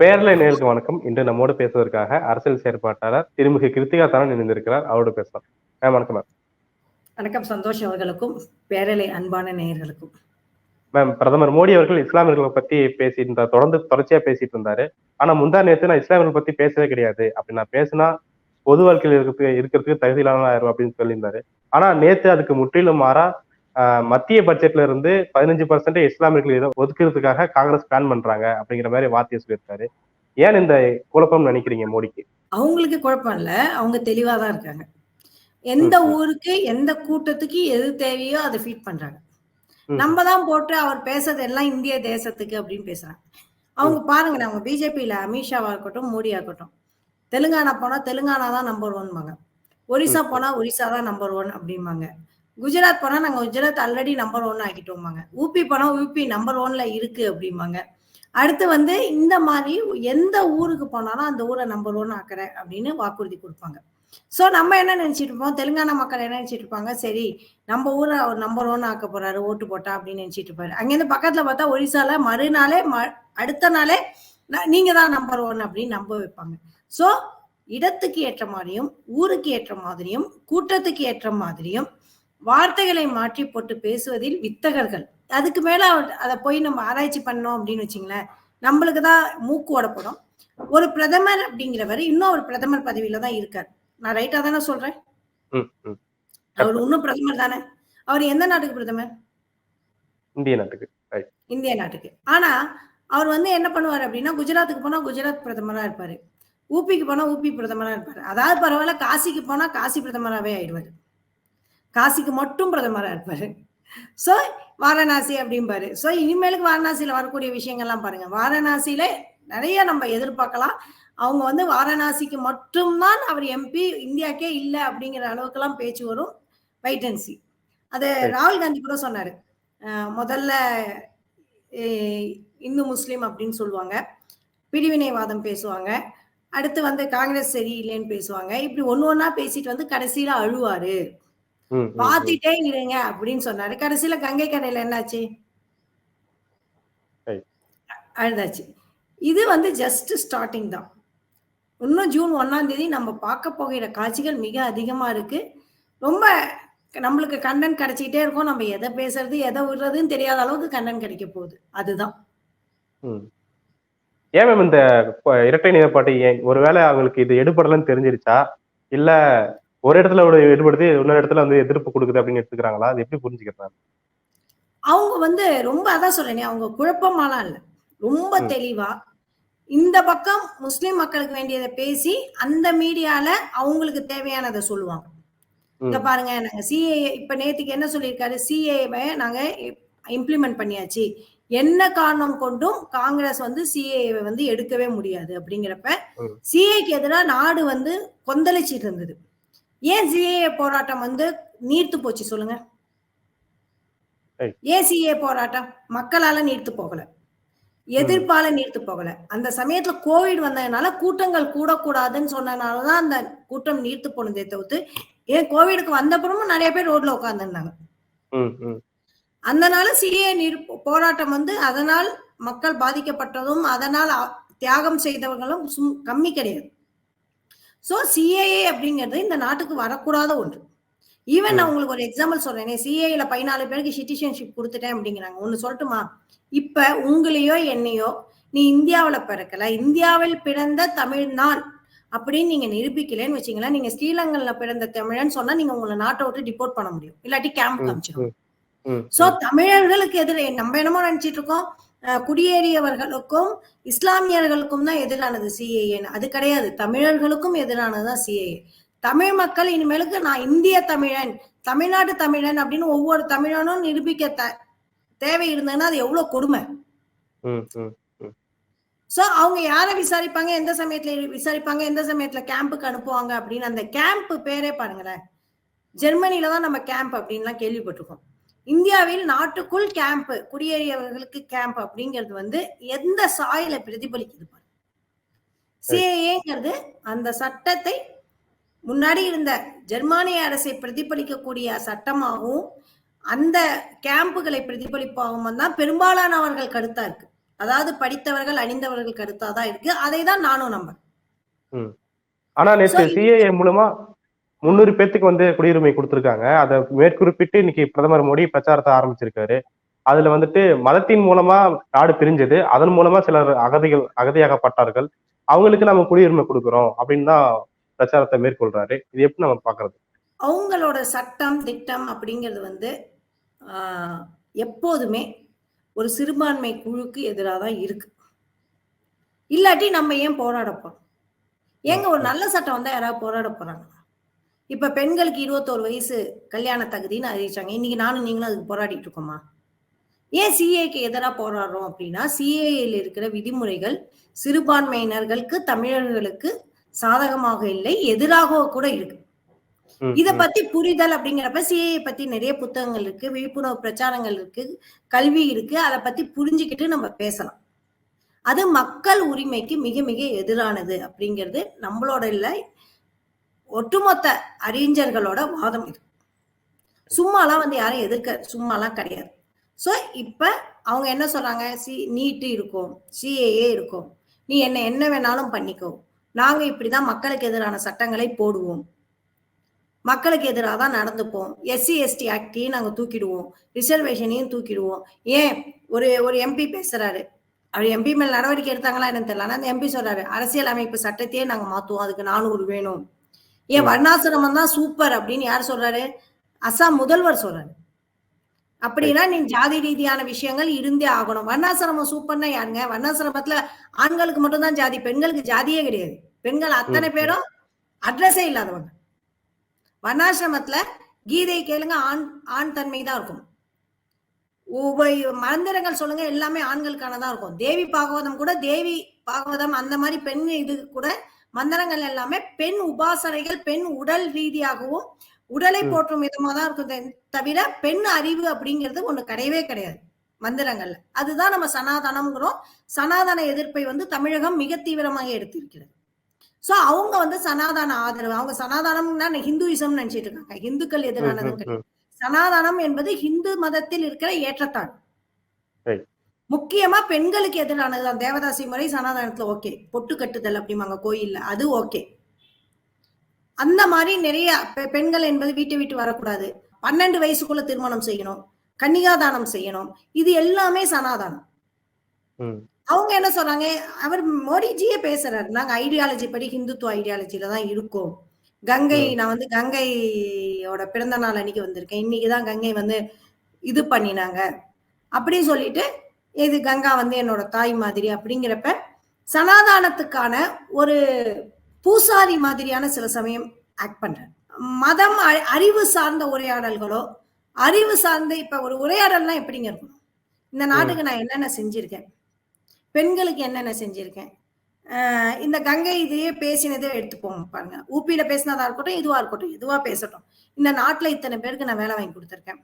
பேரலை நேருக்கு வணக்கம். இன்று நம்மோடு பேசுவதற்காக அரசியல் செயற்பாட்டாளர் திருமிகு கிருத்திகா தரன் இணைந்திருக்கிறார். அவரோடு பேசலாம். மேம் வணக்கம் மேம். வணக்கம். சந்தோஷ் அவர்களுக்கும் பேரலை அன்பான நேயர்களுக்கும். மேம் பிரதமர் மோடி அவர்கள் இஸ்லாமியர்களை பத்தி பேசிட்டு இருந்தார் தொடர்ந்து தொடர்ச்சியா பேசிட்டு இருந்தாரு. ஆனா முந்தா நேரத்து நான் இஸ்லாமியர்கள் பத்தி பேசவே கிடையாது. அப்படி நான் பேசினா பொது வாழ்க்கையில் இருக்கிறதுக்கு இருக்கிறதுக்கு தகுதி இல்லாம ஆயிரும் அப்படின்னு சொல்லியிருந்தாரு. ஆனா நேத்து அதுக்கு முற்றிலும் மாறா மத்திய பட்ஜெட்ல இருந்து பதினஞ்சு பர்சன்ட் இஸ்லாமியர்கள் ஒதுக்குறதுக்காக காங்கிரஸ் பிளான் பண்றாங்க அப்படிங்கிற மாதிரி வார்த்தையை சொல்லியிருக்காரு. ஏன் இந்த குழப்பம் நினைக்கிறீங்க மோடிக்கு? அவங்களுக்கு குழப்பம் இல்ல. அவங்க தெளிவா தான் இருக்காங்க. எந்த. ஊருக்கு எந்த கூட்டத்துக்கு எது தேவையோ அதை ஃபீட் பண்றாங்க. நம்ம தான் போட்டு அவர் பேசுறது எல்லாம் இந்திய தேசத்துக்கு அப்படின்னு பேசுறாங்க. அவங்க பாருங்க அவங்க பிஜேபியில அமித்ஷாவா இருக்கட்டும் மோடியா இருக்கட்டும். தெலுங்கானா போனா தெலுங்கானா தான் நம்பர் ஒன்பாங்க ஒரிசா. போனா ஒரிசா தான் நம்பர் ஒன் அப்படிம்பாங்க குஜராத் போனா நாங்க குஜராத் ஆல்ரெடி நம்பர் ஒன் ஆக்கிட்டோம்பாங்க. ஊபி போனா ஊபி நம்பர் ஒன்ல இருக்கு அப்படிம்பாங்க. அடுத்து வந்து இந்த மாதிரி எந்த ஊருக்கு போனாலும் அந்த ஊரை நம்பர் ஒன் ஆக்குறேன் அப்படின்னு வாக்குறுதி கொடுப்பாங்க. சோ நம்ம என்ன நினைச்சிட்டு இருப்போம்? தெலுங்கானா மக்கள் என்ன நினைச்சிட்டு இருப்பாங்க? சரி நம்ம ஊரை அவர் நம்பர் ஒன் ஆக்க போறாரு ஓட்டு போட்டா அப்படின்னு நினைச்சிட்டு இருப்பாரு. அங்கேருந்து பக்கத்துல பார்த்தா ஒரிசால மறுநாளே ம- அடுத்த நாளே நீங்க தான் நம்பர் ஒன் அப்படின்னு நம்ப வைப்பாங்க. சோ இடத்துக்கு ஏற்ற மாதிரியும் ஊருக்கு ஏற்ற மாதிரியும் கூட்டத்துக்கு ஏற்ற மாதிரியும் வார்த்தைகளை மாற்றி போட்டு பேசுவதில் வித்தகர்கள். அதுக்கு மேல அவர்- அதை போய் நம்ம ஆராய்ச்சி பண்ணோம் அப்படின்னு வச்சுங்களேன் நம்மளுக்கு தான் மூக்கு ஓடப்படும் ஒரு பிரதமர் அப்படிங்கிறவர் இன்னும் ஒரு பிரதமர் பதவியில தான் இருக்கார். நான் ரைட்டா தானே சொல்றேன். அவர் இன்னும் பிரதமர் தானே? அவர் எந்த நாட்டுக்கு பிரதமர்? இந்திய நாட்டுக்கு இந்திய நாட்டுக்கு. ஆனா அவர் வந்து என்ன பண்ணுவார் அப்படின்னா குஜராத்துக்கு போனா குஜராத் பிரதமரா இருப்பாரு. ஊபிக்கு போனா ஊபி பிரதமரா இருப்பாரு. அதாவது பரவாயில்ல காசிக்கு போனா காசி பிரதமராகவே ஆயிடுவாரு. காசிக்கு மட்டும் பிரதமரா இருப்பாரு. சோ வாரணாசி அப்படிம்பாரு. சோ இனிமேலுக்கு வாரணாசியில வரக்கூடிய விஷயங்கள்லாம் பாருங்க. வாரணாசியில நிறைய நம்ம எதிர்பார்க்கலாம். அவங்க வந்து வாரணாசிக்கு மட்டும்தான் அவர் எம்பி இந்தியாக்கே இல்லை அப்படிங்கிற அளவுக்குலாம் பேச்சு வரும். வெயிட் அண்ட் சி அது. ராகுல் காந்தி கூட சொன்னாரு. முதல்ல இந்து முஸ்லீம் அப்படின்னு சொல்லுவாங்க. பிரிவினைவாதம் பேசுவாங்க. அடுத்து வந்து காங்கிரஸ் சரியில்லைன்னு பேசுவாங்க. இப்படி ஒண்ணு ஒண்ணா பேசிட்டு வந்து கடைசியில அழுவாரு. பாத்துட்டே இருங்க அப்படின்னு சொன்னாரு. கடைசியில கங்கை கரையில என்னாச்சு. அழுதாச்சு. இது வந்து ஜஸ்ட் ஸ்டார்டிங் தான். இன்னும் ஜூன் ஒண்ணாம் தேதி நம்ம பார்க்க போகிற காட்சிகள் மிக அதிகமா இருக்கு. ரொம்ப நம்மளுக்கு கண்டன் கிடைச்சிக்கிட்டே இருக்கும். நம்ம எதை பேசுறது எதை விடுறதுன்னு தெரியாத அளவுக்கு கண்டன் கிடைக்க போகுது. அதுதான். ஏன் மேம் இந்த இரட்டை நிலைப்பாட்டை ஏன் ஒருவேளை அவங்களுக்கு இது எடுபடலன்னு தெரிஞ்சிருச்சா? இல்ல ஒரு இடத்துல ஒரு எடுபடுது இன்னொரு இடத்துல வந்து எதிர்ப்பு கொடுக்குது அப்படின்னு எடுத்துக்கிறாங்களா? அது எப்படி புரிஞ்சுக்கிறாங்க? அவங்க வந்து ரொம்ப அதான் சொல்றேனே அவங்க குழப்பமாலாம் இல்ல. ரொம்ப. தெளிவா இந்த பக்கம் முஸ்லிம் மக்களுக்கு வேண்டியதை பேசி அந்த மீடியால அவங்களுக்கு தேவையானதை சொல்லுவாங்க. இங்க. பாருங்க நாங்க சிஏ இப்ப நேத்துக்கு என்ன சொல்லியிருக்காரு? சிஏவை நாங்க இம்ப்ளிமெண்ட் பண்ணியாச்சு. என்ன காரணம் கொண்டும் காங்கிரஸ் வந்து சிஏவை வந்து எடுக்கவே முடியாது அப்படிங்கிறப்ப. சிஏக்கு எதிராக நாடு வந்து கொந்தளிச்சிட்டு இருந்தது. ஏன் சிஏ போராட்டம் வந்து நீர்த்து போச்சு சொல்லுங்க. ஏன் சிஏ போராட்டம்? மக்களால நீர்த்து போகல. எதிர்ப்பால நீர்த்து போகல. அந்த சமயத்துல கோவிட் வந்ததுனால கூட்டங்கள் கூடக்கூடாதுன்னு சொன்னனாலதான் அந்த கூட்டம் நீர்த்து போனதே தவிர்த்து ஏன் கோவிடுக்கு வந்தப்புறமும் நிறைய பேர் ரோட்ல உட்காந்துருந்தாங்க நாள் சிஏ நீர் போராட்டம் வந்து அதனால் மக்கள் பாதிக்கப்பட்டதும் அதனால் தியாகம் செய்தவர்களும் கம்மி கிடையாது. சோ சிஏஏ அப்படிங்கிறது இந்த நாட்டுக்கு வரக்கூடாத ஒன்று. ஈவன் நான். உங்களுக்கு ஒரு எக்ஸாம்பிள் சொல்றேனே சிஏல பதினாலு பேருக்கு சிட்டிசன்ஷிப் கொடுத்துட்டேன் அப்படிங்கிறாங்க. ஒன்னு சொல்லட்டுமா? இப்ப உங்களையோ என்னையோ நீ இந்தியாவுல பிறக்கல இந்தியாவில் பிறந்த தமிழ்நாள் அப்படின்னு நீங்க நிரூபிக்கலன்னு வச்சீங்களேன் நீங்க ஸ்ரீலங்கன்ல பிறந்த தமிழன் சொன்னா நீங்க உங்களை நாட்டை விட்டு டிபோர்ட் பண்ண முடியும். இல்லாட்டி கேம்ப் காமிச்சிடும் சோ. தமிழர்களுக்கு எதிரே நம்ம என்னமோ நினைச்சிட்டு இருக்கோம். குடியேறியவர்களுக்கும் இஸ்லாமியர்களுக்கும் தான் எதிரானது சிஏஏ அது கிடையாது. தமிழர்களுக்கும் எதிரானது தான் சிஏஏ தமிழ் மக்கள் இனிமேலுக்கு நான் இந்திய தமிழன் தமிழ்நாட்டு தமிழன் அப்படின்னு ஒவ்வொரு தமிழனும் நிரூபிக்க த- தேவை இருந்ததுன்னா அது எவ்வளவு கொடுமை. சோ அவங்க யாரை விசாரிப்பாங்க? எந்த சமயத்துல விசாரிப்பாங்க? எந்த சமயத்துல கேம்புக்கு அனுப்புவாங்க? அப்படின்னு அந்த கேம்ப் பேரே பாருங்களேன். ஜெர்மனில தான் நம்ம கேம்ப் அப்படின்லாம் கேள்விப்பட்டிருக்கோம். இந்தியாவில் நாட்டுக்குள் கேம்ப் குடியேறியவர்களுக்கு கேம்ப் அப்படிங்கிறது வந்து எந்த சாயலை பிரதிபலிக்குது பாருங்க சிஏங்கிறது அந்த சட்டத்தை முன்னாடி இருந்த ஜெர்மானிய அரசை பிரதிபலிக்கக்கூடிய சட்டமாகவும் அந்த கேம்புகளை பிரதிபலிப்பாகவும் தான் பெரும்பாலானவர்கள் கருத்தா இருக்கு. அதாவது படித்தவர்கள் அணிந்தவர்கள் கருத்தா தான் இருக்கு. அதை தான் நானும் நம்புறேன். ஆனா நேற்று சிஏஏ மூலமா முன்னூறு பேத்துக்கு வந்து குடியுரிமை கொடுத்திருக்காங்க. அதை மேற்குறிப்பிட்டு இன்னைக்கு பிரதமர் மோடி பிரச்சாரத்தை ஆரம்பிச்சிருக்காரு. அதுல வந்துட்டு மதத்தின் மூலமா நாடு பிரிஞ்சது. அதன் மூலமா சிலர் அகதிகள் அகதியாகப்பட்டார்கள். அவங்களுக்கு நம்ம குடியுரிமை கொடுக்குறோம் அப்படின்னு தான் பிரச்சாரத்தை மேற்கொள்றாரு. இது எப்படி நம்ம பாக்குறது அவங்களோட சட்டம் திட்டம் அப்படிங்கிறது வந்து ஆஹ், எப்போதுமே ஒரு சிறுபான்மை குழுக்கு எதிராக தான் இருக்கு. இல்லாட்டி நம்ம ஏன் போராட போறோம்? ஏங்க ஒரு நல்ல சட்டம் வந்தா யாராவது போராட போறாங்க இப்ப பெண்களுக்கு இருபத்தோரு வயசு கல்யாண தகுதின்னு அறிவிச்சாங்க. இன்னைக்கு நானும் நீங்களும் அதுக்கு போராடிட்டு இருக்கோமா? ஏன் சிஏக்கு எதிராக போராடுறோம் அப்படின்னா சிஏயில் இருக்கிற விதிமுறைகள் சிறுபான்மையினர்களுக்கு தமிழர்களுக்கு சாதகமாக இல்லை எதிராக கூட இருக்கு. இத பத்தி புரிதல் அப்படிங்கிறப்ப சிஏ பத்தி நிறைய புத்தகங்கள் இருக்கு விழிப்புணர்வு பிரச்சாரங்கள் இருக்கு கல்வி இருக்கு அதை பத்தி புரிஞ்சுக்கிட்டு நம்ம பேசலாம். அது மக்கள் உரிமைக்கு மிக மிக எதிரானது அப்படிங்கிறது நம்மளோட இல்ல. ஒட்டுமொத்த அறிஞர்களோட வாதம் இது. சும்மாலாம் வந்து யாரும் எதிர்க்க சும்மாலாம் கிடையாது. ஸோ இப்போ அவங்க என்ன சொல்றாங்க? சி நீட்டு இருக்கும். சிஏஏ இருக்கும். நீ என்ன என்ன வேணாலும் பண்ணிக்கோ. நாங்கள் இப்படி தான் மக்களுக்கு எதிரான சட்டங்களை போடுவோம். மக்களுக்கு எதிராக தான் நடந்துப்போம். எஸ்சி எஸ்டி ஆக்டையும் நாங்கள் தூக்கிடுவோம். ரிசர்வேஷனையும் தூக்கிடுவோம். ஏன்? ஒரு ஒரு எம்பி பேசுறாரு. அவர் எம்பி மேல் நடவடிக்கை எடுத்தாங்களா என்னன்னு தெரியல. ஆனால் அந்த எம்பி சொல்றாரு அரசியல் அமைப்பு சட்டத்தையே நாங்கள் மாற்றுவோம் அதுக்கு நானூறு வேணும். ஏன். வர்ணாசிரமம் தான் சூப்பர் அப்படின்னு யார் சொல்றாரு? அசாம் முதல்வர் சொல்றாரு. அப்படின்னா நீ ஜாதி ரீதியான விஷயங்கள் இருந்தே ஆகணும். வர்ணாசிரமம் சூப்பர்னா யாருங்க? வர்ணாசிரமத்துல ஆண்களுக்கு மட்டும்தான் ஜாதி பெண்களுக்கு ஜாதியே கிடையாது. பெண்கள் அத்தனை. பேரும் அட்ரஸே இல்லாதவங்க. வர்ணாசிரமத்துல கீதை கேளுங்க ஆண் ஆண் தன்மை தான் இருக்கும் மந்திரங்கள் சொல்லுங்க எல்லாமே ஆண்களுக்கானதா இருக்கும். தேவி பாகவதம் கூட தேவி பாகவதம் அந்த மாதிரி பெண் இது கூட மந்திரங்கள் எல்லாமே பெண் உபாசனைகள் பெண் உடல் ரீதியாகவும் உடலை. போற்றும் விதமா தான் இருக்கும் தவிர பெண் அறிவு அப்படிங்கிறது ஒண்ணு கிடையவே கிடையாது மந்திரங்கள்ல அதுதான் நம்ம சனாதனம்ங்கிறோம் சனாதன எதிர்ப்பை வந்து தமிழகம் மிக தீவிரமாக எடுத்திருக்கிறது சோ அவங்க வந்து சனாதன ஆதரவு அவங்க சனாதனம்னா ஹிந்துயிசம் நினைச்சிட்டு இருக்காங்க இந்துக்கள் ம். சனாதனம் என்பது ஹிந்து மதத்தில் இருக்கிற ஏற்றத்தாழ். முக்கியமா பெண்களுக்கு எதிரானதுதான் தேவதாசி முறை சனாதனத்துல ஓகே பொட்டு கட்டுதல் அப்படிம்பாங்க கோயில்ல. அது ஓகே அந்த மாதிரி நிறைய பெண்கள் என்பது வீட்டை விட்டு வரக்கூடாது. பன்னெண்டு வயசுக்குள்ள திருமணம் செய்யணும். கன்னிகாதானம் செய்யணும். இது எல்லாமே சனாதனம். அவங்க என்ன சொல்றாங்க? அவர் மோடிஜியே பேசுறாரு. நாங்க ஐடியாலஜி படி ஹிந்துத்துவ ஐடியாலஜில தான் இருக்கோம். கங்கை. நான் வந்து கங்கையோட பிறந்த நாள் அன்னைக்கு வந்திருக்கேன். இன்னைக்குதான் கங்கை வந்து இது பண்ணினாங்க. அப்படின்னு சொல்லிட்டு இது கங்கா வந்து என்னோட தாய் மாதிரி அப்படிங்கிறப்ப சனாதானத்துக்கான ஒரு பூசாரி மாதிரியான சில சமயம் ஆக்ட் பண்றேன். மதம் அ- அறிவு சார்ந்த உரையாடல்களோ அறிவு சார்ந்த இப்ப ஒரு உரையாடல்னா எப்படிங்க இருக்கும்? இந்த நாட்டுக்கு நான் என்னென்ன செஞ்சிருக்கேன்? பெண்களுக்கு என்னென்ன செஞ்சிருக்கேன்? இந்த கங்கை இதையே பேசினதே எடுத்துப்போம் பாருங்க. ஊப்பியில பேசினதா இருக்கட்டும் இதுவா இருக்கட்டும் இதுவா பேசட்டும். இந்த நாட்டுல இத்தனை பேருக்கு நான் வேலை வாங்கி கொடுத்துருக்கேன்.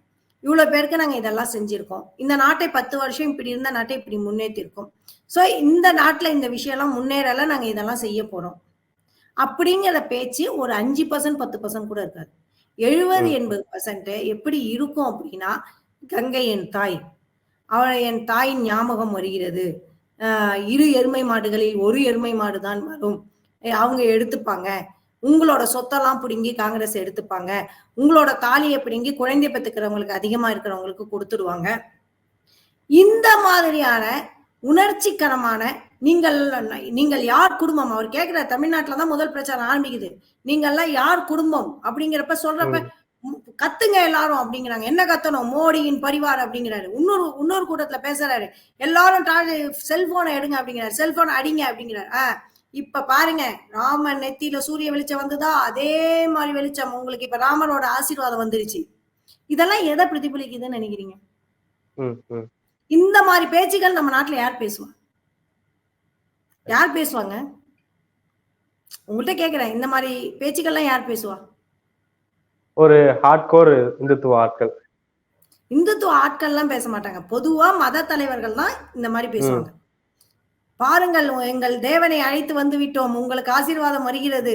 இவ்வளவு பேருக்கு நாங்க இதெல்லாம் செஞ்சிருக்கோம். இந்த நாட்டை பத்து வருஷம் இப்படி இருந்த நாட்டை இப்படி முன்னேற்றிருக்கோம் சோ இந்த நாட்டுல இந்த விஷயம்லாம் முன்னேறல நாங்க இதெல்லாம் செய்ய போறோம். அப்படிங்கிற பேச்சு ஒரு அஞ்சு பர்சன்ட் பத்து பர்சன்ட் கூட இருக்காது. எழுபது. எண்பது பர்சன்ட் எப்படி இருக்கும் அப்படின்னா கங்கை என் தாய். அவளை என் தாயின் ஞாபகம் வருகிறது. இரு எருமை மாடுகளில் ஒரு எருமை மாடு தான் வரும் அவங்க எடுத்துப்பாங்க. உங்களோட சொத்தெல்லாம் பிடுங்கி காங்கிரஸ் எடுத்துப்பாங்க. உங்களோட தாலியை பிடுங்கி குழந்தை பெற்றுக்கிறவங்களுக்கு அதிகமா இருக்கிறவங்களுக்கு கொடுத்துடுவாங்க. இந்த மாதிரியான உணர்ச்சிகரமான நீங்கள் நீங்கள் யார் குடும்பம்? அவர் கேட்கிற தமிழ்நாட்டுல தான் முதல் பிரச்சாரம் ஆரம்பிக்குது. நீங்கெல்லாம் யார் குடும்பம்? அப்படிங்கிறப்ப சொல்றப்ப கத்துங்க எல்லாரும் அப்படிங்கிறாங்க. என்ன கத்தணும்? மோடியின் பரிவார் அப்படிங்கிறாரு. இன்னொரு இன்னொரு கூட்டத்துல பேசுறாரு. எல்லாரும் செல்போனை எடுங்க அப்படிங்கிறாரு. செல்போனை அடிங்க அப்படிங்கிறாரு. ஆஹ் இப்ப பாருங்க ராமன் நெத்தியில சூரிய வெளிச்சம் வந்ததா? அதே மாதிரி வெளிச்சம். உங்களுக்கு இப்ப ராமனோட ஆசீர்வாதம் வந்துருச்சு. இதெல்லாம் எதை பிரதிபலிக்குதுன்னு நினைக்கிறீங்க. இந்த மாதிரி பேச்சுகள் நம்ம நாட்டுல யார் பேசுவா? யார் பேசுவாங்க? உங்கள்கிட்ட கேக்குறேன் இந்த மாதிரி பேச்சுக்கள்லாம் யார் பேசுவா? ஒரு ஹார்ட்கோர் இந்துத்துவ ஆட்கள். இந்துத்துவ ஆட்கள்லாம் பேச மாட்டாங்க. பொதுவா மத தலைவர்கள் தான் இந்த மாதிரி பேசுவாங்க. பாருங்கள் எங்கள் தேவனை அழைத்து வந்து விட்டோம் உங்களுக்கு ஆசீர்வாதம் வருகிறது.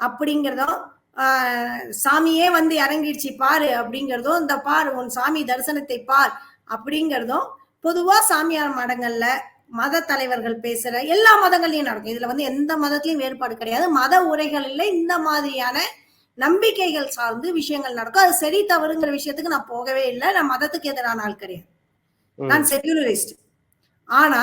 அப்படிங்கிறதும் சாமியே வந்து இறங்கிடுச்சு பாரு அப்படிங்கிறதும் இந்த பாரு உன் சாமி தரிசனத்தை பார் அப்படிங்கிறதும் பொதுவா சாமியார் மடங்கள்ல மத தலைவர்கள் பேசுற எல்லா மதங்கள்லயும் நடக்கும். இதுல வந்து எந்த மதத்திலயும் வேறுபாடு கிடையாது. மத உரைகளில் இந்த மாதிரியான நம்பிக்கைகள் சார்ந்து விஷயங்கள் நடக்கும். அது சரி தவறுங்கிற விஷயத்துக்கு நான் போகவே இல்லை. நான் மதத்துக்கு எதிரான ஆள் கிடையாது. நான் செக்யூலரிஸ்ட். ஆனா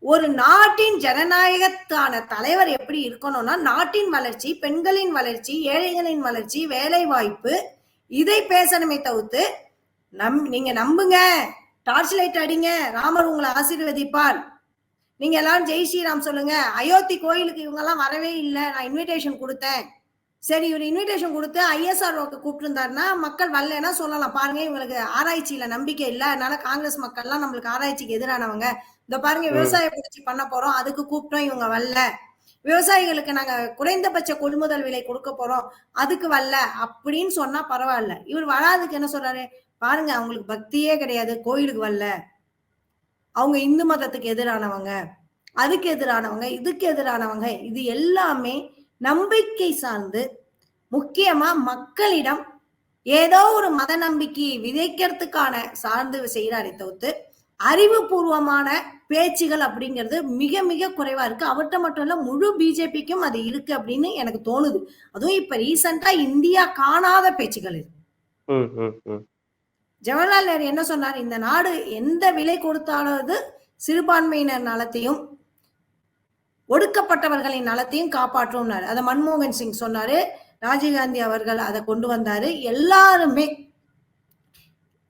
ஒரு நாட்டின் ஜனநாயகத்தான தலைவர் எப்படி இருக்கணும்னா நாட்டின் வளர்ச்சி பெண்களின் வளர்ச்சி ஏழைகளின் வளர்ச்சி வேலை வாய்ப்பு இதை பேசணுமே தவிர்த்து நம் நீங்க நம்புங்க. டார்ச் லைட் அடிங்க. ராமர் உங்களை ஆசீர்வதிப்பார். நீங்க எல்லாரும் ஜெய் ஸ்ரீராம் சொல்லுங்க. அயோத்தி கோயிலுக்கு இவங்க எல்லாம் வரவே இல்லை. நான் இன்விடேஷன் கொடுத்தேன். சரி இவர் இன்விடேஷன் கொடுத்து ஐஎஸ்ஆர் கூப்பிட்டுருந்தாருன்னா மக்கள் வரலன்னா சொல்லலாம். பாருங்க இவங்களுக்கு ஆராய்ச்சியில நம்பிக்கை இல்லை. அதனால காங்கிரஸ் மக்கள்லாம் நம்மளுக்கு ஆராய்ச்சிக்கு எதிரானவங்க. இந்த பாருங்க. விவசாய புரட்சி பண்ண போறோம். அதுக்கு கூப்பிட்டோம் இவங்க வரல. விவசாயிகளுக்கு நாங்க குறைந்தபட்ச கொள்முதல் விலை கொடுக்க போறோம். அதுக்கு வரல. அப்படின்னு சொன்னா பரவாயில்ல. இவர் வராதுக்கு என்ன சொல்றாரு? பாருங்க அவங்களுக்கு பக்தியே கிடையாது. கோயிலுக்கு வரல. அவங்க இந்து மதத்துக்கு எதிரானவங்க. அதுக்கு எதிரானவங்க இதுக்கு எதிரானவங்க. இது எல்லாமே நம்பிக்கை சார்ந்து முக்கியமா மக்களிடம் ஏதோ ஒரு மத நம்பிக்கையை விதைக்கிறதுக்கான சார்ந்து செய்யறாரே தவிர்த்து அறிவுபூர்வமான பேச்சுகள் அப்படிங்கிறது மிக மிக குறைவா இருக்கு. அவர்கிட்ட மட்டும் இல்ல முழு பிஜேபிக்கும் அது இருக்கு அப்படின்னு எனக்கு தோணுது. அதுவும் இப்ப ரீசெண்டா இந்தியா காணாத பேச்சுகள் இது. ஜவஹர்லால் நேரு என்ன சொன்னார்? இந்த நாடு எந்த விலை கொடுத்தாலும் சிறுபான்மையினர் நலத்தையும் ஒடுக்கப்பட்டவர்களின் நலத்தையும் காப்பாற்றும்னாரு. அதை மன்மோகன் சிங் சொன்னாரு. ராஜீவ்காந்தி அவர்கள் அதை கொண்டு வந்தாரு. எல்லாருமே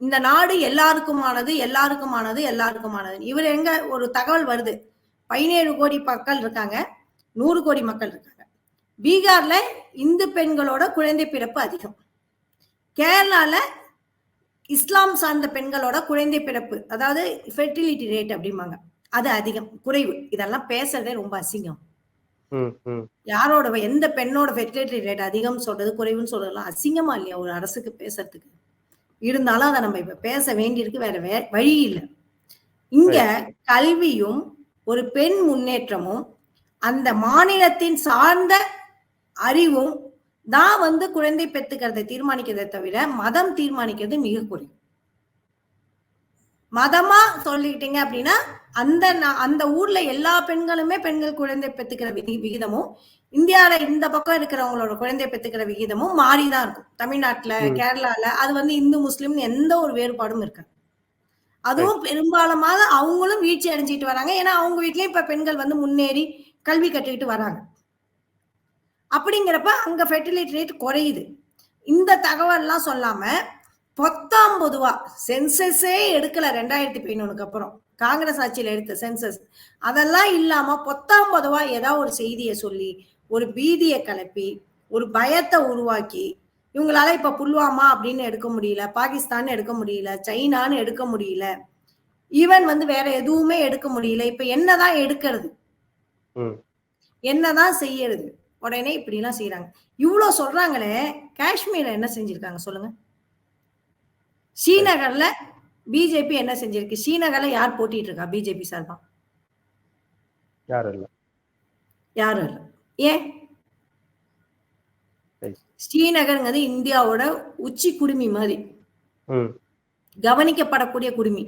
இந்த நாடு எல்லாருக்குமானது எல்லாருக்குமானது எல்லாருக்குமானது இவர் எங்க ஒரு தகவல் வருது. பதினேழு கோடி மக்கள் இருக்காங்க. நூறு கோடி மக்கள் இருக்காங்க. பீகார்ல இந்து பெண்களோட குழந்தை பிறப்பு அதிகம். கேரளால இஸ்லாம் சார்ந்த பெண்களோட குழந்தை பிறப்பு அதாவது ஃபெர்டிலிட்டி ரேட் அப்படிம்பாங்க. அது அதிகம். குறைவு. இதெல்லாம் பேசுறதே ரொம்ப அசிங்கம். யாரோட எந்த பெண்ணோட ஃபெர்டிலிட்டி ரேட் அதிகம் சொல்றது குறைவுன்னு சொல்றதெல்லாம் அசிங்கமா இல்லையா ஒரு அரசுக்கு பேசுறதுக்கு? இருந்தாலும் அதை நம்ம இப்ப பேச வேண்டியிருக்கு வேற வே வழி இல்லை. இங்க கல்வியும் ஒரு பெண் முன்னேற்றமும் அந்த மாநிலத்தின் சார்ந்த அறிவும் தான் வந்து குழந்தை பெத்துக்கிறதை தீர்மானிக்கிறதை தவிர மதம் தீர்மானிக்கிறது மிக குறைவு. மதமா சொல்லிக்கிட்டீங்க அப்படின்னா அந்த அந்த ஊர்ல எல்லா பெண்களுமே பெண்கள் குழந்தை பெத்துக்கிற விகி- விகிதமும் இந்தியால இந்த பக்கம் இருக்கிறவங்களோட குழந்தை பெத்துக்கிற விகிதமும் மாறிதான் இருக்கும். தமிழ்நாட்டுல. கேரளால அது வந்து இந்து முஸ்லிம் எந்த ஒரு வேறுபாடும் இருக்காது. அதுவும் பெரும்பாலுமாக அவங்களும் வீழ்ச்சி அடைஞ்சிட்டு வராங்க. ஏன்னா அவங்க வீட்லயும் இப்ப பெண்கள் வந்து முன்னேறி கல்வி கற்றுக்கிட்டு வராங்க. அப்படிங்கிறப்ப அங்க ஃபெர்டிலிட்டி ரேட் குறையுது. இந்த தகவல்லாம் சொல்லாம பத்தாம் பொதுவா சென்சஸே எடுக்கல ரெண்டாயிரத்தி பதினொன்னுக்கு அப்புறம். காங்கிரஸ் ஆட்சியில எடுத்த சென்சஸ் அதெல்லாம் இல்லாம பத்தாம் பொதுவா ஏதாவது ஒரு செய்தியை சொல்லி ஒரு பீதியை கிளப்பி ஒரு பயத்தை உருவாக்கி இவங்களால இப்ப புல்வாமா அப்படின்னு எடுக்க முடியல பாகிஸ்தான் எடுக்க முடியல சைனான்னு எடுக்க முடியல ஈவன் வந்து வேற எதுவுமே எடுக்க முடியல. இப்ப என்னதான் எடுக்கிறது. என்னதான் செய்யறது? உடனே இப்படி எல்லாம் செய்யறாங்க இவ்வளவு சொல்றாங்களே காஷ்மீர்ல என்ன செஞ்சிருக்காங்க சொல்லுங்க. ஸ்ரீநகர்ல பிஜேபி என்ன செஞ்சிருக்கு? ஸ்ரீநகர்ல யார் போட்டிட்டு இருக்கா பிஜேபி சார்பா? யாரும் இல்ல. யாரும் இல்லை. ஏன். ஸ்ரீநகர்ங்கிறது இந்தியாவோட உச்சி குடுமி மாதிரி. கவனிக்கப்படக்கூடிய குடுமி.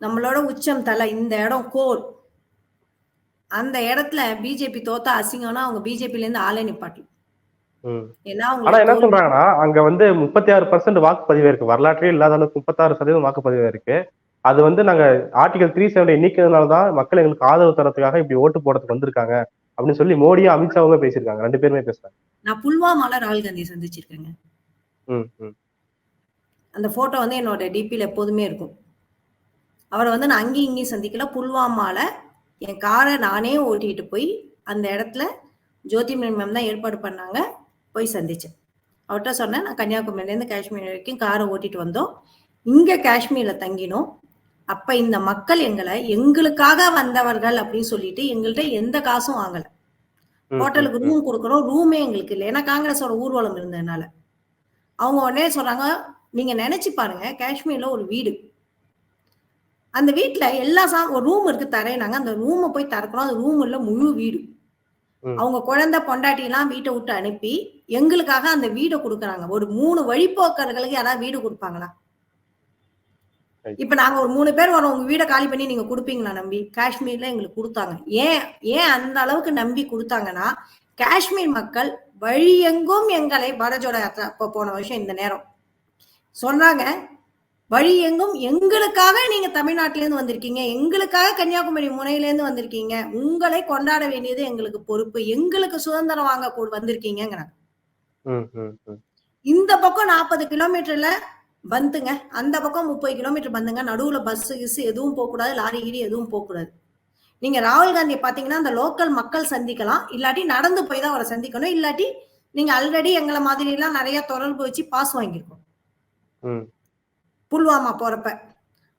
நம்மளோட உச்சம் தலை இந்த இடம் கோர் அந்த இடத்துல பிஜேபி தோத்தா அசிங்கம்னா அவங்க பிஜேபில இருந்து ஆளே. ஏன்னா ஆனா என்ன சொல்றாங்கன்னா அங்க வந்து முப்பத்தி ஆறு பர்சன்ட் வாக்குப்பதிவு இருக்கு வரலாற்றே இல்லாத அளவுக்கு முப்பத்தாறு சதவீதம் வாக்குப்பதிவு இருக்கு அது வந்து நாங்க ஆர்டிகல் த்ரீ செவன்டி நீக்கிறதுனால தான் மக்கள் எங்களுக்கு ஆதரவு தரத்துக்காக இப்படி ஓட்டு போடுறதுக்கு வந்திருக்காங்க அப்படின்னு சொல்லி மோடியும் அமித்ஷாவுமே பேசியிருக்காங்க. ரெண்டு பேருமே பேசுறாங்க. நான் புல்வாமால ராகுல் காந்தியை சந்திச்சிருக்கேங்க. அந்த போட்டோ வந்து என்னோட டிபியில் எப்போதுமே இருக்கும். அவரை வந்து நான் அங்கேயும் இங்கேயும் சந்திக்கல. புல்வாமால என் காரை நானே ஓட்டிட்டு போய் அந்த இடத்துல ஜோதிமணி மேம் தான் ஏற்பாடு பண்ணாங்க. போய் சந்திச்சேன். அவர்கிட்ட சொன்னேன் நான் கன்னியாகுமரியிலேருந்து காஷ்மீர் வரைக்கும் காரை ஓட்டிட்டு வந்தோம். இங்க காஷ்மீர்ல தங்கினோம். அப்ப இந்த மக்கள் எங்களை எங்களுக்காக வந்தவர்கள் அப்படின்னு சொல்லிட்டு எங்கள்கிட்ட எந்த காசும் வாங்கல. ஹோட்டலுக்கு ரூம் கொடுக்குறோம். ரூமே எங்களுக்கு இல்லை. ஏன்னா காங்கிரஸோட ஊர்வலம் இருந்ததுனால. அவங்க உடனே சொல்றாங்க நீங்க நினைச்சு பாருங்க காஷ்மீர்ல ஒரு வீடு. அந்த வீட்ல எல்லா சா ஒரு ரூம் இருக்கு தரேனாங்க அந்த ரூமை போய் திறக்கிறோம் அந்த ரூம் இல்ல முழு வீடு. அவங்க குழந்தை பொண்டாட்டி எல்லாம் வீட்டை விட்டு அனுப்பி எங்களுக்காக அந்த வீடை கொடுக்குறாங்க. ஒரு மூணு வழிப்போக்கர்களுக்கு யாராவது வீடு கொடுப்பாங்களா. இப்ப நாங்க ஒரு மூணு பேர் வரோம். உங்க வீட காலி பண்ணி நீங்க கொடுப்பீங்களா நம்பி? காஷ்மீர்ல எங்களுக்கு கொடுத்தாங்க. ஏன் ஏன் அந்த அளவுக்கு நம்பி கொடுத்தாங்கன்னா காஷ்மீர் மக்கள் வழியெங்கும் எங்களை பாரஜோட யாத்திரை போன வருஷம் இந்த நேரம். சொன்னாங்க வழி எங்கும் எங்களுக்காக நீங்க தமிழ்நாட்டில இருந்து வந்திருக்கீங்க. எங்களுக்காக கன்னியாகுமரி முனையில இருந்து வந்திருக்கீங்க. உங்களை கொண்டாட வேண்டியது எங்களுக்கு பொறுப்பு. எங்களுக்கு சுதந்திரம் வாங்க கூ- வந்திருக்கீங்கங்கிறாங்க. ம், ம், ம். இந்த பக்கம் நாற்பது கிலோமீட்டர்ல பந்துங்க அந்த பக்கம் முப்பது கிலோமீட்டர் பந்துங்க நடுவுல பஸ் கிஸ் எதுவும் போகக்கூடாது. லாரி கீரி எதுவும் போகக்கூடாது. நீங்க ராகுல் காந்தியை பாத்தீங்கன்னா அந்த லோக்கல் மக்கள் சந்திக்கலாம். இல்லாட்டி நடந்து போய் தான் அவரை சந்திக்கணும். இல்லாட்டி நீங்க ஆல்ரெடி எங்களை மாதிரி எல்லாம் நிறைய தொடர்பு வச்சு பாஸ் வாங்கியிருக்கோம். புல்வாமா போறப்ப.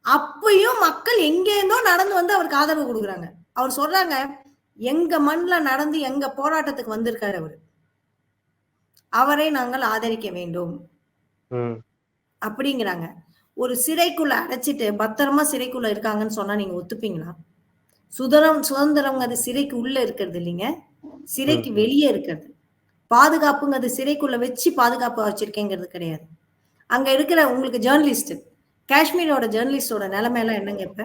அப்பயும் மக்கள் எங்கேருந்தோ நடந்து வந்து அவருக்கு ஆதரவு கொடுக்குறாங்க. அவர் சொல்றாங்க எங்க மண்ணுல நடந்து எங்க போராட்டத்துக்கு வந்திருக்காரு அவரு. அவரை நாங்கள் ஆதரிக்க வேண்டும். அப்படிங்கிறாங்க. ஒரு சிறைக்குள்ள அடைச்சிட்டு பத்திரமா சிறைக்குள்ள இருக்காங்கன்னு சொன்னா நீங்க ஒத்துப்பீங்களா? சுதரம் சுதந்திரம்ங்கிறது சிறைக்கு உள்ள இருக்கிறது இல்லைங்க. சிறைக்கு. வெளியே இருக்கிறது. பாதுகாப்புங்கிறது சிறைக்குள்ள வச்சு பாதுகாப்பு வச்சிருக்கேங்கிறது கிடையாது. அங்க இருக்கிற உங்களுக்கு ஜேர்னலிஸ்ட் காஷ்மீரோட ஜேர்னலிஸ்டோட நிலைமையெல்லாம் என்னங்க இப்ப.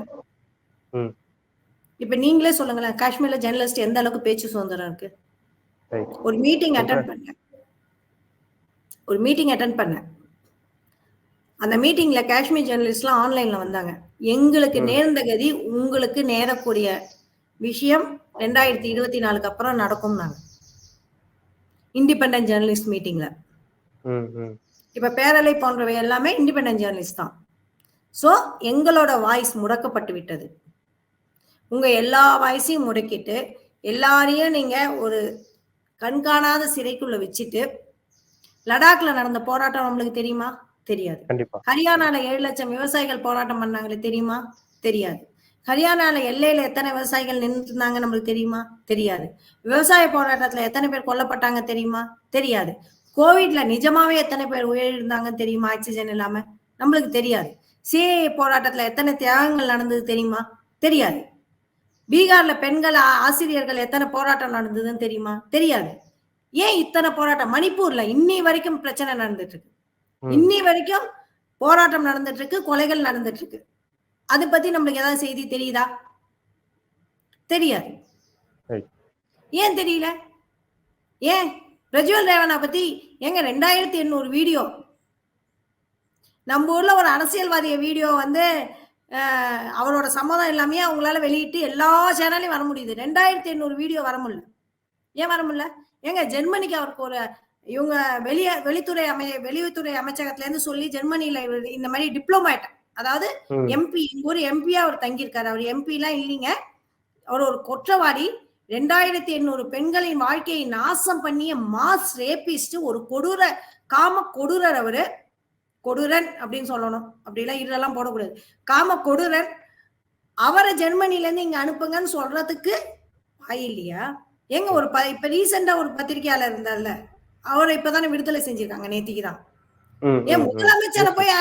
இப்ப நீங்களே சொல்லுங்களேன் காஷ்மீர்ல ஜேர்னலிஸ்ட் எந்த அளவுக்கு பேச்சு சுதந்திரம் இருக்கு. ஒரு மீட்டிங் அட்டன் பண்ணேன் ஒரு மீட்டிங் அட்டன் பண்ணேன் அந்த மீட்டிங்ல காஷ்மீர் ஜேர்னலிஸ்ட்லாம் ஆன்லைன்ல வந்தாங்க எங்களுக்கு. நேர்ந்த கதி உங்களுக்கு நேரக்கூடிய விஷயம் ரெண்டாயிரத்தி இருபத்தி நாலுக்கு அப்புறம் நடக்கும் நாங்க இண்டிபெண்டன்ட் ஜேர்னலிஸ்ட் மீட்டிங்ல. இப்ப பேரலை போன்றவை எல்லாமே இண்டிபெண்டன்ட் ஜேர்னலிஸ்ட் தான். சோ எங்களோட வாய்ஸ் முடக்கப்பட்டு விட்டது. உங்க எல்லா வாய்ஸையும் முடக்கிட்டு எல்லாரையும் நீங்க ஒரு கண்காணாத சிறைக்குள்ள வச்சுட்டு லடாக்ல நடந்த போராட்டம் நம்மளுக்கு தெரியுமா? தெரியாது. ஹரியானால ஏழு லட்சம் விவசாயிகள் போராட்டம் பண்ணாங்களே தெரியுமா? தெரியாது. ஹரியானால எல்லையில எத்தனை விவசாயிகள் நின்றுட்டு இருந்தாங்க நம்மளுக்கு தெரியுமா? தெரியாது. விவசாய போராட்டத்துல எத்தனை பேர் கொல்லப்பட்டாங்க தெரியுமா? தெரியாது. கோவிட்ல நிஜமாவே எத்தனை பேர் உயிரிழந்தாங்க தெரியுமா? ஆக்சிஜன் இல்லாம. நம்மளுக்கு தெரியாது. சிஏ போராட்டத்துல எத்தனை தியாகங்கள் நடந்தது தெரியுமா? தெரியாது. பீகார்ல பெண்கள் ஆசிரியர்கள் எத்தனை போராட்டம் நடந்ததுன்னு தெரியுமா? தெரியாது. ஏன் இத்தனை போராட்டம்? மணிப்பூர்ல இன்னி வரைக்கும் பிரச்சனை நடந்துட்டு இருக்கு. இன்னி வரைக்கும் போராட்டம் நடந்துட்டு இருக்கு கொலைகள் நடந்துட்டு இருக்கு அதை பத்தி நம்மளுக்கு ஏதாவது செய்தி தெரியுதா? தெரியாது. ஏன் தெரியல? ஏன்? பிரஜ்வல் ரேவனா பத்தி எங்க ரெண்டாயிரத்தி எண்ணூறு வீடியோ. நம்ம ஊர்ல ஒரு அரசியல்வாதிய வீடியோ வந்து அவரோட சம்மதம் எல்லாமே அவங்களால வெளியிட்டு எல்லா சேனல்லையும் வர முடியுது. ரெண்டாயிரத்தி எண்ணூறு வீடியோ வர முடியல. ஏன் வர முடியல? ஏங்க ஜெர்மனிக்கு அவருக்கு ஒரு இவங்க வெளிய வெளித்துறை அமை வெளியுறவுத்துறை அமைச்சகத்துல இருந்து சொல்லி ஜெர்மனில இவர் இந்த மாதிரி டிப்ளமேட் அதாவது. எம்பி எங்க ஊர் எம்பியா அவர் தங்கியிருக்காரு. அவர் எம்பி எல்லாம் இல்லைங்க. அவர் ஒரு குற்றவாளி. ரெண்டாயிரத்தி எண்ணூறு பெண்களின் வாழ்க்கையை நாசம் பண்ணிய மாஸ் ரேபிஸ்ட் ஒரு கொடூர காம கொடூரர் அவரு. கொடூரன் அப்படின்னு சொல்லணும். அப்படிலாம் இதெல்லாம் போடக்கூடாது. காம கொடூரன் அவரை ஜெர்மனில இருந்து இங்க அனுப்புங்கன்னு சொல்றதுக்கு வாய் இல்லையா? எங்க ஒரு ப இப்ப ரீசெண்டா ஒரு பத்திரிகையாளர் இருந்தார்ல அவரை இப்பதானே விடுதலை செஞ்சிருக்காங்க நேத்திக்கு தான். ஏன். முதலமைச்சரை போய்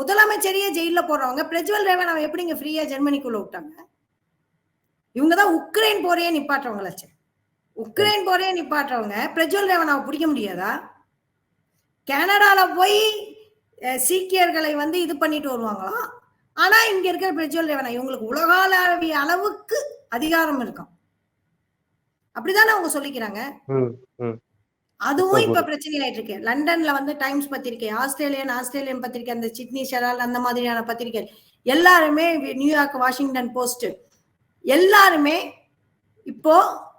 முதலமைச்சரையே ஜெயில போடுறவங்க பிரஜ்வல் ரேவன் அவன் எப்படிங்க ஃப்ரீயா ஜெர்மனிக்குள்ள விட்டாங்க? இவங்கதான் உக்ரைன் போரையே நிப்பாட்டுறவங்களாச்சு உக்ரைன் போரையே நிப்பாட்டுறவங்க பிரஜ்வல் ரேவனாவை பிடிக்க முடியாதா? கனடால போய் சீக்கியர்களை வந்து இது பண்ணிட்டு வருவாங்களாம் ஆனா இங்க இருக்கிற பிரஜ்வல் ரேவனா இவங்களுக்கு உலகாளவிய அளவுக்கு அதிகாரம் இருக்கும். அப்படிதானே அவங்க சொல்லிக்கிறாங்க. அதுவும் இப்ப பிரச்சனை ஆயிட்டு இருக்கு. லண்டன்ல வந்து டைம்ஸ் பத்திரிகை ஆஸ்திரேலியன் ஆஸ்திரேலியன் பத்திரிகை அந்த சிட்னி ஷெரால் அந்த மாதிரியான பத்திரிகை எல்லாருமே நியூயார்க் வாஷிங்டன் போஸ்ட் எல்லாருமே இப்போ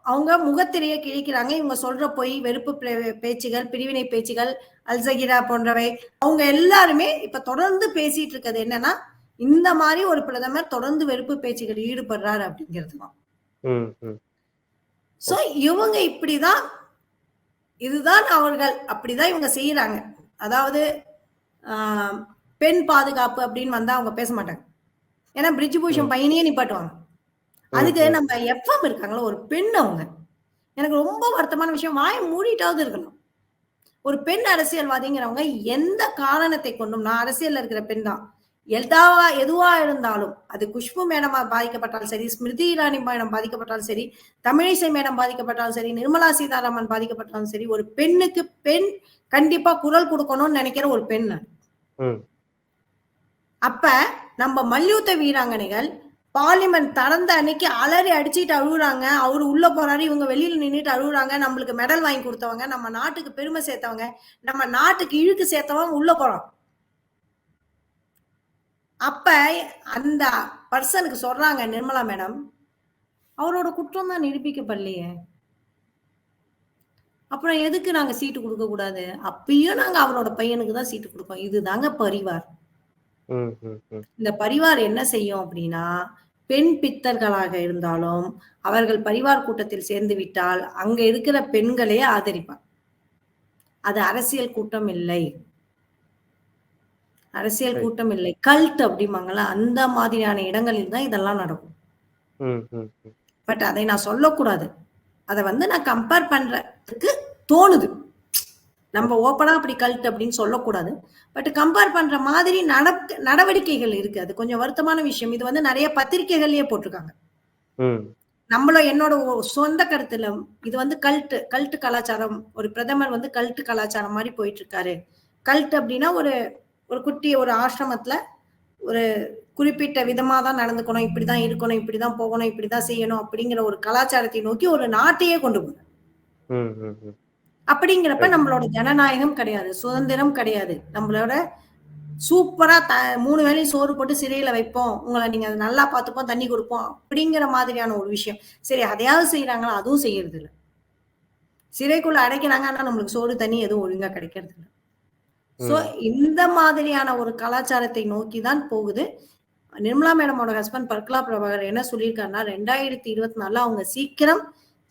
அவங்க முகத்திரையை கிழிக்கிறாங்க. இவங்க சொல்ற பொய் வெறுப்பு பேச்சுகள் பிரிவினை பேச்சுகள் அல்சகிரா போன்றவை அவங்க எல்லாருமே இப்ப தொடர்ந்து பேசிட்டு இருக்கிறது என்னன்னா இந்த மாதிரி ஒரு பிரதமர் தொடர்ந்து வெறுப்பு பேச்சுகள் ஈடுபடுறாரு அப்படிங்கிறது தான். சோ இவங்க இப்படிதான் இதுதான் அவர்கள் அப்படிதான் இவங்க செய்யறாங்க. அதாவது ஆஹ், பெண் பாதுகாப்பு அப்படின்னு வந்தா அவங்க பேச மாட்டாங்க. ஏன்னா பிரிட்ஜ் பூஷன் பையனையே நிப்பாட்டுவாங்க. அதுக்கு. நம்ம எஃப்எம் இருக்காங்களா ஒரு பெண் அவங்க எனக்கு ரொம்ப வருத்தமான விஷயம் வாயை மூடிட்டாவது இருக்கணும் ஒரு பெண் அரசியல்வாதிங்கிறவங்க எந்த காரணத்தை கொண்டும் நான் அரசியல்ல இருக்கிற பெண் தான் எதாவா எதுவா இருந்தாலும் அது குஷ்பு மேடமா பாதிக்கப்பட்டாலும் சரி ஸ்மிருதி இரானி மேடம் பாதிக்கப்பட்டாலும் சரி தமிழிசை மேடம் பாதிக்கப்பட்டாலும் சரி நிர்மலா சீதாராமன் பாதிக்கப்பட்டாலும் சரி ஒரு பெண்ணுக்கு பெண் கண்டிப்பா குரல் கொடுக்கணும்னு நினைக்கிற ஒரு பெண். அப்ப நம்ம மல்யுத்த வீராங்கனைகள் பார்லிமெண்ட் திறந்த அன்னைக்கு அலறி அடிச்சுட்டு அழுகுறாங்க. அவரு உள்ள போறாரு இவங்க வெளியில நின்றுட்டு அழுகுறாங்க. நம்மளுக்கு மெடல் வாங்கி கொடுத்தவங்க நம்ம நாட்டுக்கு பெருமை சேர்த்தவங்க நம்ம நாட்டுக்கு இழுக்கு சேர்த்தவங்க உள்ள போறோம் அப்ப அந்த பர்சனுக்கு சொல்றாங்க நிர்மலா மேடம் அவரோட குற்றம் தான் நிரூபிக்கப்படலையே. அப்புறம் எதுக்கு நாங்க சீட்டு கொடுக்க கூடாது? அப்பயும் நாங்க அவரோட பையனுக்கு தான் சீட்டு கொடுப்போம். இதுதாங்க பரிவார். இந்த பரிவார் என்ன செய்யும் அப்படின்னா பெண் பித்தர்களாக இருந்தாலும் அவர்கள் பரிவார் கூட்டத்தில் சேர்ந்து விட்டால் அங்க இருக்கிற பெண்களே ஆதரிப்பார். அது அரசியல் கூட்டம் இல்லை. அரசியல். கூட்டம் இல்லை. கல்ட் அப்படிம்பாங்கல்ல அந்த மாதிரியான இடங்களில் தான் இதெல்லாம் நடக்கும். பட் அதை நான் சொல்லக்கூடாது. அதை வந்து நான் கம்பேர் பண்றதுக்கு தோணுது. நம்ம ஓப்பனா அப்படி கல்ட் அப்படின்னு சொல்லக்கூடாது. பட் கம்பேர் பண்ற மாதிரி நடக்க நடவடிக்கைகள் இருக்கு. அது கொஞ்சம் வருத்தமான விஷயம். இது வந்து நிறைய பத்திரிகைகள்லயே போட்டிருக்காங்க. ம். நம்மளும் என்னோட சொந்த கருத்துல இது வந்து கல்ட் கல்ட் கலாச்சாரம். ஒரு பிரதமர் வந்து கல்ட் கலாச்சாரம் மாதிரி போயிட்டு இருக்காரு கல்ட் அப்படின்னா ஒரு ஒரு குட்டி ஒரு ஆசிரமத்துல ஒரு குறிப்பிட்ட விதமா தான் நடந்துக்கணும். இப்படிதான் இருக்கணும் இப்படிதான் போகணும் இப்படிதான் செய்யணும் அப்படிங்கிற ஒரு கலாச்சாரத்தை நோக்கி ஒரு நாட்டையே கொண்டு போகணும். அப்படிங்கிறப்ப நம்மளோட ஜனநாயகம் கிடையாது சுதந்திரம் கிடையாது. நம்மளோட சூப்பரா த மூணு வேளையும் சோறு போட்டு சிறையில வைப்போம். உங்களை நீங்க நல்லா பார்த்துப்போம் தண்ணி கொடுப்போம் அப்படிங்கிற மாதிரியான ஒரு விஷயம். சரி அதையாவது செய்யறாங்களா அதுவும் செய்யறது இல்ல. சிறைக்குள்ள அடைக்கிறாங்க ஆனா நம்மளுக்கு சோறு தண்ணி எதுவும் ஒழுங்கா கிடைக்கிறது இல்ல. சோ இந்த மாதிரியான ஒரு கலாச்சாரத்தை நோக்கி தான் போகுது. நிர்மலா மேடமோட ஹஸ்பண்ட் பர்கலா பிரபாகர் என்ன சொல்லியிருக்காருன்னா ரெண்டாயிரத்தி இருபத்தி நாலுல அவங்க சீக்கிரம்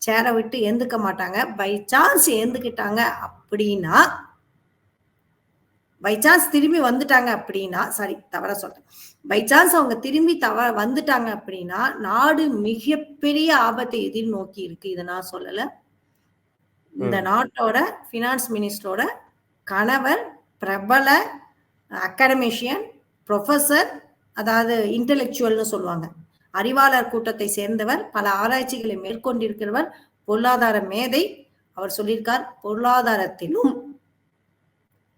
சேரை விட்டு ஏந்துக்க மாட்டாங்க. பை சான்ஸ் ஏந்துக்கிட்டாங்க அப்படின்னா பை சான்ஸ் திரும்பி வந்துட்டாங்க அப்படின்னா சாரி தவற சொல்றேன். பை சான்ஸ் அவங்க திரும்பி தவ வந்துட்டாங்க அப்படின்னா நாடு மிகப்பெரிய ஆபத்தை எதிர்நோக்கி இருக்கு. இதை நான் சொல்லல. இந்த நாட்டோட பினான்ஸ் மினிஸ்டரோட கணவர் பிரபல அகாடமிஷியன் ப்ரொஃபசர் அதாவது இன்டெலெக்சுவல்னு சொல்லுவாங்க. அறிவாளர் கூட்டத்தை சேர்ந்தவர் பல ஆராய்ச்சிகளை மேற்கொண்டிருக்கிறவர் பொருளாதார மேதை. அவர் சொல்லியிருக்கார் பொருளாதாரத்திலும்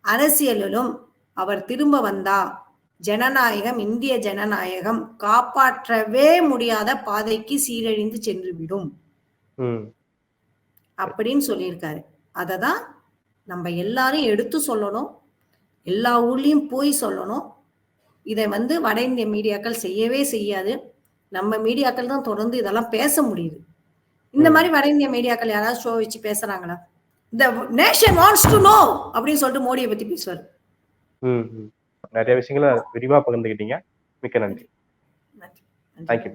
அரசியலிலும் அவர் திரும்ப வந்தா ஜனநாயகம் இந்திய ஜனநாயகம் காப்பாற்றவே முடியாத பாதைக்கு சீரழிந்து சென்றுவிடும். ம். அப்படின்னு சொல்லியிருக்காரு. அதை தான் நம்ம எல்லாரும் எடுத்து சொல்லணும். எல்லா ஊர்லயும் போய் சொல்லணும். இதை வந்து வட இந்திய மீடியாக்கள் செய்யவே செய்யாது. நம்ம மீடியாக்கள் தான் தொடர்ந்து இதெல்லாம் பேச முடியுது. இந்த மாதிரி வட இந்திய மீடியாக்கள் யாராவது ஷோ வச்சு பேசுறாங்களா? இந்த நேஷன் வாண்ட்ஸ் டு நோ அப்படின்னு சொல்லிட்டு மோடியை பத்தி பேசுவார். நிறைய விஷயங்களை விரிவா பகிர்ந்துக்கிட்டீங்க மிக்க நன்றி. நன்றி. தேங்க்யூ